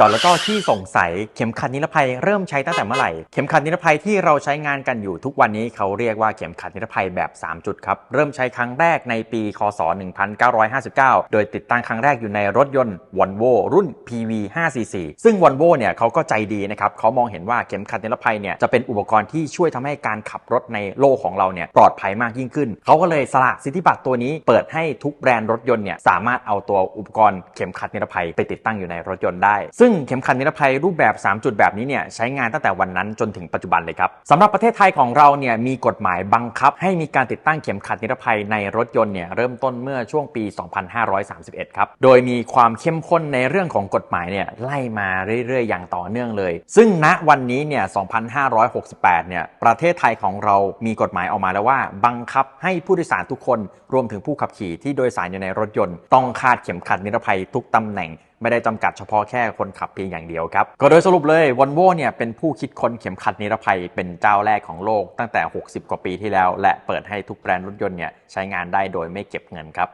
จอดแล้วก็ที่สงสัยเข็มขัดนิรภัยเริ่มใช้ตั้งแต่เมื่อไหร่ เข็มขัดนิรภัยที่เราใช้งานกันอยู่ทุกวันนี้เขาเรียกว่าเข็มขัดนิรภัยแบบ 3 จุดครับ เริ่มใช้ครั้งแรกในปี คศ 1959 โดยติดตั้งครั้งแรกอยู่ในรถยนต์ Volvo รุ่น PV 544 ซึ่ง Volvo เนี่ยเขาก็ใจดีนะครับเขามองเห็นว่าเข็มขัดนิรภัยเนี่ยจะเป็นอุปกรณ์ที่ช่วยทำให้การขับรถในโลกของเราเนี่ยปลอดภัยมากยิ่งขึ้น เขาก็เลยสละสิทธิบัตรตัวนี้เปิดให้ทุกแบรนด์รถยนต์เนี่ยสามารถเอาตัวอุปกรณ์เข็มขัดนิรภัยไปติดตั้งอยู่ในรถยนต์ได้ซึ่งึ่งเข็มขัดนิรภัยรูปแบบ 3 จุดแบบนี้เนี่ยใช้งานตั้งแต่วันนั้นจนถึงปัจจุบันเลยครับสำหรับประเทศไทยของเราเนี่ยมีกฎหมายบังคับ ให้มีการติดตั้งเข็มขัดนิรภัยในรถยนต์เนี่ยเริ่มต้นเมื่อช่วงปี 2531 ครับ โดยมีความเข้มข้นในเรื่องของกฎหมายเนี่ยไล่มาเรื่อยๆ อย่างต่อเนื่องเลย ซึ่งณวันนี้เนี่ย 2568 เนี่ยประเทศไทยของเรามีกฎหมายออกมาแล้วว่า บังคับให้ผู้โดยสารทุกคนรวมถึงผู้ขับขี่ที่โดยสารอยู่ในรถยนต์ ต้องคาดเข็มขัดนิรภัยทุกตำแหน่งไม่ได้จำกัดเฉพาะแค่คนขับเพียงอย่างเดียวครับ ก็โดยสรุปเลยวอลโวเนี่ยเป็นผู้คิดค้นเข็มขัดนิรภัยเป็นเจ้าแรกของโลกตั้งแต่ 60 กว่าปีที่แล้ว และเปิดให้ทุกแบรนด์รถยนต์เนี่ยใช้งานได้โดยไม่เก็บเงินครับ